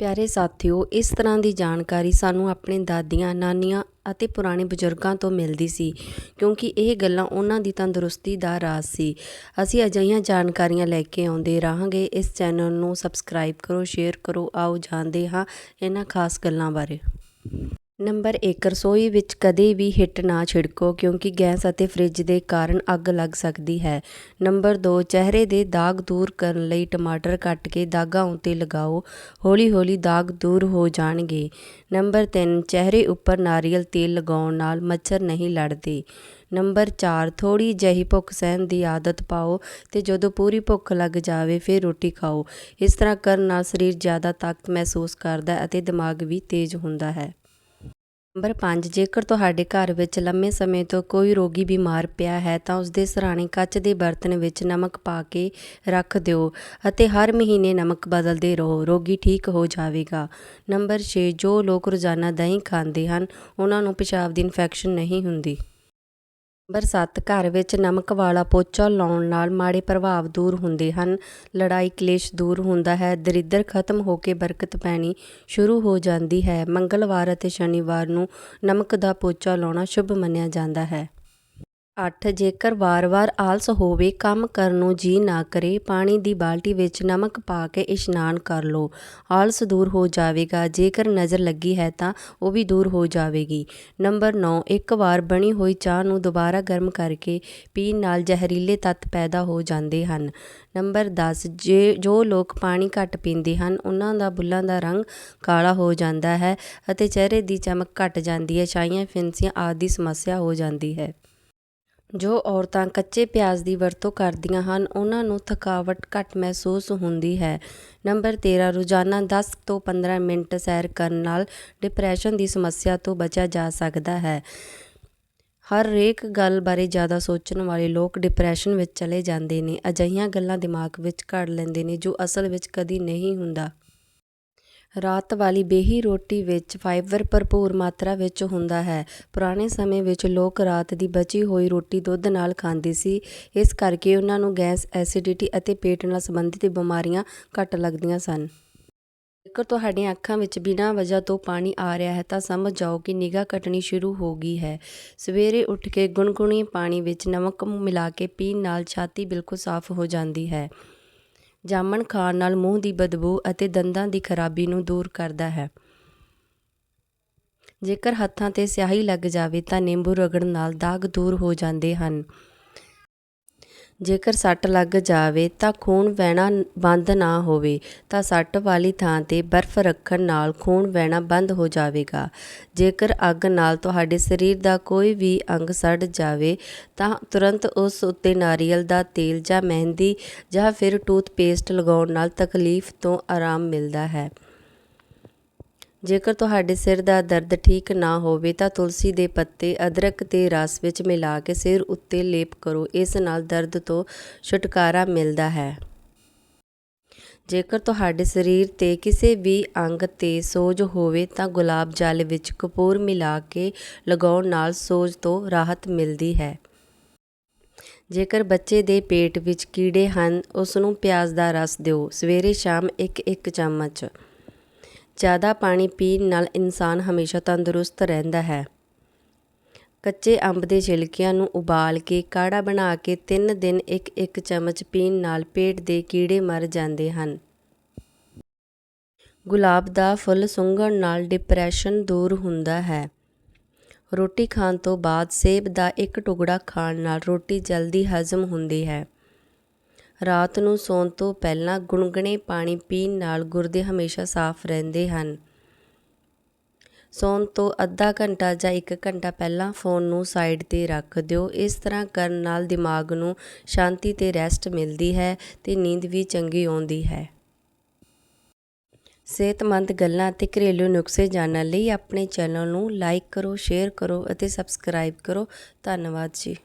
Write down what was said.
ਪਿਆਰੇ ਸਾਥੀਓ, ਇਸ ਤਰ੍ਹਾਂ ਦੀ ਜਾਣਕਾਰੀ ਸਾਨੂੰ ਆਪਣੇ ਦਾਦੀਆਂ, ਨਾਨੀਆਂ ਅਤੇ ਪੁਰਾਣੇ ਬਜ਼ੁਰਗਾਂ ਤੋਂ ਮਿਲਦੀ ਸੀ, ਕਿਉਂਕਿ ਇਹ ਗੱਲਾਂ ਉਹਨਾਂ ਦੀ ਤੰਦਰੁਸਤੀ ਦਾ ਰਾਜ਼ ਸੀ। ਅਸੀਂ ਅਜਿਹੀਆਂ ਜਾਣਕਾਰੀਆਂ ਲੈ ਕੇ ਆਉਂਦੇ ਰਹਾਂਗੇ। ਇਸ ਚੈਨਲ ਨੂੰ ਸਬਸਕ੍ਰਾਈਬ ਕਰੋ, ਸ਼ੇਅਰ ਕਰੋ, ਆਓ ਜਾਣਦੇ ਹਾਂ ਇਹਨਾਂ ਖਾਸ ਗੱਲਾਂ ਬਾਰੇ। ਨੰਬਰ 1 ਰਸੋਈ ਵਿੱਚ ਕਦੇ ਵੀ ਹਿੱਟ ਨਾ ਛਿੜਕੋ ਕਿਉਂਕਿ ਗੈਸ ਅਤੇ ਫ੍ਰਿਜ ਦੇ ਕਾਰਨ ਅੱਗ ਲੱਗ ਸਕਦੀ ਹੈ। ਨੰਬਰ 2 ਚਿਹਰੇ ਦੇ ਦਾਗ ਦੂਰ ਕਰਨ ਲਈ ਟਮਾਟਰ ਕੱਟ ਕੇ ਦਾਗਾਂ ਉੱਤੇ ਲਗਾਓ। ਹੌਲੀ-ਹੌਲੀ ਦਾਗ ਦੂਰ ਹੋ ਜਾਣਗੇ। ਨੰਬਰ 3 ਚਿਹਰੇ ਉੱਪਰ ਨਾਰੀਅਲ ਤੇਲ ਲਗਾਉਣ ਨਾਲ ਮੱਛਰ ਨਹੀਂ ਲੜਦੇ। ਨੰਬਰ 4 ਥੋੜੀ ਜਿਹੀ ਭੁੱਖ ਸਹਿਣ ਦੀ ਆਦਤ ਪਾਓ ਤੇ ਜਦੋਂ ਪੂਰੀ ਭੁੱਖ ਲੱਗ ਜਾਵੇ ਫਿਰ ਰੋਟੀ ਖਾਓ। ਇਸ ਤਰ੍ਹਾਂ ਕਰਨ ਨਾਲ ਸਰੀਰ ਜ਼ਿਆਦਾ ਤਾਕਤ ਮਹਿਸੂਸ ਕਰਦਾ ਅਤੇ ਦਿਮਾਗ ਵੀ ਤੇਜ਼ ਹੁੰਦਾ ਹੈ। ਨੰਬਰ 5 ਜੇਕਰ ਤੁਹਾਡੇ ਘਰ ਵਿੱਚ ਲੰਮੇ ਸਮੇਂ ਤੋਂ ਕੋਈ ਰੋਗੀ ਬਿਮਾਰ ਪਿਆ ਹੈ, ਤਾਂ ਉਸ ਦੇ ਸਰਾਣੇ ਕੱਚ ਦੇ ਬਰਤਨ ਵਿੱਚ ਨਮਕ ਪਾ ਕੇ ਰੱਖ ਦਿਓ ਅਤੇ ਹਰ ਮਹੀਨੇ ਨਮਕ ਬਦਲਦੇ ਰਹੋ, ਰੋਗੀ ਠੀਕ ਹੋ ਜਾਵੇਗਾ। ਨੰਬਰ 6 ਜੋ ਲੋਕ ਰੋਜ਼ਾਨਾ ਦਹੀਂ ਖਾਂਦੇ ਹਨ, ਉਹਨਾਂ ਨੂੰ ਪਿਸ਼ਾਬ ਦੀ ਇਨਫੈਕਸ਼ਨ ਨਹੀਂ ਹੁੰਦੀ। ਨੰਬਰ 7 ਘਰ ਵਿੱਚ ਨਮਕ ਵਾਲਾ ਪੋਚਾ ਲਾਉਣ ਨਾਲ ਮਾੜੇ ਪ੍ਰਭਾਵ ਦੂਰ ਹੁੰਦੇ ਹਨ। ਲੜਾਈ ਕਲੇਸ਼ ਦੂਰ ਹੁੰਦਾ ਹੈ। ਦਰਿਦਰ ਖਤਮ ਹੋ ਕੇ ਬਰਕਤ ਪੈਣੀ ਸ਼ੁਰੂ ਹੋ ਜਾਂਦੀ ਹੈ। ਮੰਗਲਵਾਰ ਅਤੇ ਸ਼ਨੀਵਾਰ ਨੂੰ ਨਮਕ ਦਾ ਪੋਚਾ ਲਾਉਣਾ ਸ਼ੁਭ ਮੰਨਿਆ ਜਾਂਦਾ ਹੈ। ਅੱਠ, ਜੇਕਰ ਵਾਰ-ਵਾਰ ਆਲਸ ਹੋਵੇ, ਕੰਮ ਕਰਨ ਨੂੰ ਜੀ ਨਾ ਕਰੇ, ਪਾਣੀ ਦੀ ਬਾਲਟੀ ਵਿੱਚ ਨਮਕ ਪਾ ਕੇ ਇਸ਼ਨਾਨ ਕਰ ਲਓ। ਆਲਸ ਦੂਰ ਹੋ ਜਾਵੇਗਾ, ਜੇਕਰ ਨਜ਼ਰ ਲੱਗੀ ਹੈ ਤਾਂ ਉਹ ਵੀ ਦੂਰ ਹੋ ਜਾਵੇਗੀ। ਨੰਬਰ 9 ਇੱਕ ਵਾਰ ਬਣੀ ਹੋਈ ਚਾਹ ਨੂੰ ਦੁਬਾਰਾ ਗਰਮ ਕਰਕੇ ਪੀਣ ਨਾਲ ਜ਼ਹਿਰੀਲੇ ਤੱਤ ਪੈਦਾ ਹੋ ਜਾਂਦੇ ਹਨ। ਨੰਬਰ 10 ਜੇ, ਜੋ ਲੋਕ ਪਾਣੀ ਘੱਟ ਪੀਂਦੇ ਹਨ, ਉਹਨਾਂ ਦਾ ਬੁੱਲਾਂ ਦਾ ਰੰਗ ਕਾਲਾ ਹੋ ਜਾਂਦਾ ਹੈ ਅਤੇ ਚਿਹਰੇ ਦੀ ਚਮਕ ਘਟ ਜਾਂਦੀ ਹੈ, ਛਾਈਆਂ, ਫਿੰਸੀਆਂ ਆਦਿ ਦੀ ਸਮੱਸਿਆ ਹੋ ਜਾਂਦੀ ਹੈ। ਜੋ ਔਰਤਾਂ ਕੱਚੇ ਪਿਆਜ਼ ਦੀ ਵਰਤੋਂ ਕਰਦੀਆਂ ਹਨ, ਉਹਨਾਂ ਨੂੰ ਥਕਾਵਟ ਘੱਟ ਮਹਿਸੂਸ ਹੁੰਦੀ ਹੈ। ਨੰਬਰ 13 ਰੋਜ਼ਾਨਾ 10 ਤੋਂ 15 ਮਿੰਟ ਸੈਰ ਕਰਨ ਨਾਲ ਡਿਪਰੈਸ਼ਨ ਦੀ ਸਮੱਸਿਆ ਤੋਂ ਬਚਿਆ ਜਾ ਸਕਦਾ ਹੈ। ਹਰ ਰੇਕ ਗੱਲ ਬਾਰੇ ਜ਼ਿਆਦਾ ਸੋਚਣ ਵਾਲੇ ਲੋਕ ਡਿਪਰੈਸ਼ਨ ਵਿੱਚ ਚਲੇ ਜਾਂਦੇ ਨੇ। ਅਜਿਹੀਆਂ ਗੱਲਾਂ ਦਿਮਾਗ ਵਿੱਚ ਘੜ ਲੈਂਦੇ ਨੇ ਜੋ ਅਸਲ ਵਿੱਚ ਕਦੀ ਨਹੀਂ ਹੁੰਦਾ। ਰਾਤ ਵਾਲੀ ਬੇਹੀ ਰੋਟੀ ਵਿੱਚ ਫਾਈਬਰ ਭਰਪੂਰ ਮਾਤਰਾ ਵਿੱਚ ਹੁੰਦਾ ਹੈ। ਪੁਰਾਣੇ ਸਮੇਂ ਵਿੱਚ ਲੋਕ ਰਾਤ ਦੀ ਬਚੀ ਹੋਈ ਰੋਟੀ ਦੁੱਧ ਨਾਲ ਖਾਂਦੇ ਸੀ। ਇਸ ਕਰਕੇ ਉਹਨਾਂ ਨੂੰ ਗੈਸ, ਐਸਿਡਿਟੀ ਅਤੇ ਪੇਟ ਨਾਲ ਸੰਬੰਧਿਤ ਬਿਮਾਰੀਆਂ ਘੱਟ ਲੱਗਦੀਆਂ ਸਨ। ਜੇਕਰ ਤੁਹਾਡੀਆਂ ਅੱਖਾਂ ਵਿੱਚ ਬਿਨਾਂ ਵਜ੍ਹਾ ਤੋਂ ਪਾਣੀ ਆ ਰਿਹਾ ਹੈ, ਤਾਂ ਸਮਝ ਜਾਓ ਕਿ ਨਿਗਾਹ ਘਟਣੀ ਸ਼ੁਰੂ ਹੋ ਗਈ ਹੈ। ਸਵੇਰੇ ਉੱਠ ਕੇ ਗੁਣਗੁਣੇ ਪਾਣੀ ਵਿੱਚ ਨਮਕ ਮਿਲਾ ਕੇ ਪੀਣ ਨਾਲ ਛਾਤੀ ਬਿਲਕੁਲ ਸਾਫ਼ ਹੋ ਜਾਂਦੀ ਹੈ। ਜਾਮਣ ਖਾਣ ਨਾਲ ਮੂੰਹ ਦੀ ਬਦਬੂ ਅਤੇ ਦੰਦਾਂ ਦੀ ਖਰਾਬੀ ਨੂੰ ਦੂਰ ਕਰਦਾ ਹੈ। ਜੇਕਰ ਹੱਥਾਂ ਤੇ ਸਿਆਹੀ ਲੱਗ ਜਾਵੇ ਤਾਂ ਨਿੰਬੂ ਰਗੜਨ ਨਾਲ ਦਾਗ ਦੂਰ ਹੋ ਜਾਂਦੇ ਹਨ। ਜੇਕਰ ਸੱਟ ਲੱਗ ਜਾਵੇ ਤਾਂ ਖੂਨ ਵਹਿਣਾ ਬੰਦ ਨਾ ਹੋਵੇ, ਤਾਂ ਸੱਟ ਵਾਲੀ ਥਾਂ ਤੇ ਬਰਫ਼ ਰੱਖਣ ਨਾਲ ਖੂਨ ਵਹਿਣਾ ਬੰਦ ਹੋ ਜਾਵੇਗਾ। ਜੇਕਰ ਅੱਗ ਨਾਲ ਤੁਹਾਡੇ ਸਰੀਰ ਦਾ ਕੋਈ ਵੀ ਅੰਗ ਸੜ ਜਾਵੇ, ਤਾਂ ਤੁਰੰਤ ਉਸ ਉੱਤੇ ਨਾਰੀਅਲ ਦਾ ਤੇਲ ਜਾਂ ਮਹਿੰਦੀ ਜਾਂ ਫਿਰ ਟੂਥਪੇਸਟ ਲਗਾਉਣ ਨਾਲ ਤਕਲੀਫ ਤੋਂ ਆਰਾਮ ਮਿਲਦਾ ਹੈ। ਜੇਕਰ ਤੁਹਾਡੇ ਸਿਰ ਦਾ ਦਰਦ ਠੀਕ ਨਾ ਹੋਵੇ ਤਾਂ ਤੁਲਸੀ ਦੇ ਪੱਤੇ ਅਦਰਕ ਤੇ ਰਸ ਵਿੱਚ ਮਿਲਾ ਕੇ ਸਿਰ ਉੱਤੇ ਲੇਪ ਕਰੋ। ਇਸ ਨਾਲ ਦਰਦ ਤੋਂ ਛੁਟਕਾਰਾ ਮਿਲਦਾ ਹੈ। ਜੇਕਰ ਤੁਹਾਡੇ ਸਰੀਰ ਤੇ ਕਿਸੇ ਵੀ ਅੰਗ ਤੇ ਸੋਜ ਹੋਵੇ ਤਾਂ ਗੁਲਾਬ ਜਲ ਵਿੱਚ ਕਪੂਰ ਮਿਲਾ ਕੇ ਲਗਾਉਣ ਨਾਲ ਸੋਜ ਤੋਂ ਰਾਹਤ ਮਿਲਦੀ ਹੈ। ਜੇਕਰ ਬੱਚੇ ਦੇ ਪੇਟ ਵਿੱਚ ਕੀੜੇ ਹਨ, ਉਸ ਨੂੰ ਪਿਆਜ਼ ਦਾ ਰਸ ਦਿਓ। ਸਵੇਰੇ ਸ਼ਾਮ ਇੱਕ ਇੱਕ ਚਮਚ। ਜ਼ਿਆਦਾ ਪਾਣੀ ਪੀਣ ਨਾਲ ਇਨਸਾਨ ਹਮੇਸ਼ਾ ਤੰਦਰੁਸਤ ਰਹਿੰਦਾ ਹੈ। ਕੱਚੇ ਅੰਬ ਦੇ ਛਿਲਕਿਆਂ ਨੂੰ ਉਬਾਲ ਕੇ ਕਾੜਾ ਬਣਾ ਕੇ 3 ਦਿਨ ਇੱਕ ਇੱਕ ਚਮਚ ਪੀਣ ਨਾਲ ਪੇਟ ਦੇ ਕੀੜੇ ਮਰ ਜਾਂਦੇ ਹਨ। ਗੁਲਾਬ ਦਾ ਫੁੱਲ ਸੁੰਘਣ ਨਾਲ ਡਿਪਰੈਸ਼ਨ ਦੂਰ ਹੁੰਦਾ ਹੈ। ਰੋਟੀ ਖਾਣ ਤੋਂ ਬਾਅਦ ਸੇਬ ਦਾ ਇੱਕ ਟੁਕੜਾ ਖਾਣ ਨਾਲ ਰੋਟੀ ਜਲਦੀ ਹਜ਼ਮ ਹੁੰਦੀ ਹੈ। ਰਾਤ ਨੂੰ ਸੌਣ ਤੋਂ ਪਹਿਲਾਂ ਗੁਣਗੁਣੇ ਪਾਣੀ ਪੀਣ ਨਾਲ ਗੁਰਦੇ ਹਮੇਸ਼ਾ ਸਾਫ਼ ਰਹਿੰਦੇ ਹਨ। ਸੌਣ ਤੋਂ ਅੱਧਾ ਘੰਟਾ ਜਾਂ 1 ਘੰਟਾ ਪਹਿਲਾਂ ਫੋਨ ਨੂੰ ਸਾਈਡ ਤੇ ਰੱਖ ਦਿਓ। ਇਸ ਤਰ੍ਹਾਂ ਕਰਨ ਨਾਲ ਦਿਮਾਗ ਨੂੰ ਸ਼ਾਂਤੀ ਤੇ ਰੈਸਟ ਮਿਲਦੀ ਹੈ ਤੇ ਨੀਂਦ ਵੀ ਚੰਗੀ ਆਉਂਦੀ ਹੈ। ਸਿਹਤਮੰਦ ਗੱਲਾਂ ਅਤੇ ਘਰੇਲੂ ਨੁਸਖੇ ਜਾਣਨ ਲਈ ਆਪਣੇ ਚੈਨਲ ਨੂੰ ਲਾਈਕ ਕਰੋ, ਸ਼ੇਅਰ ਕਰੋ ਅਤੇ ਸਬਸਕ੍ਰਾਈਬ ਕਰੋ। ਧੰਨਵਾਦ ਜੀ।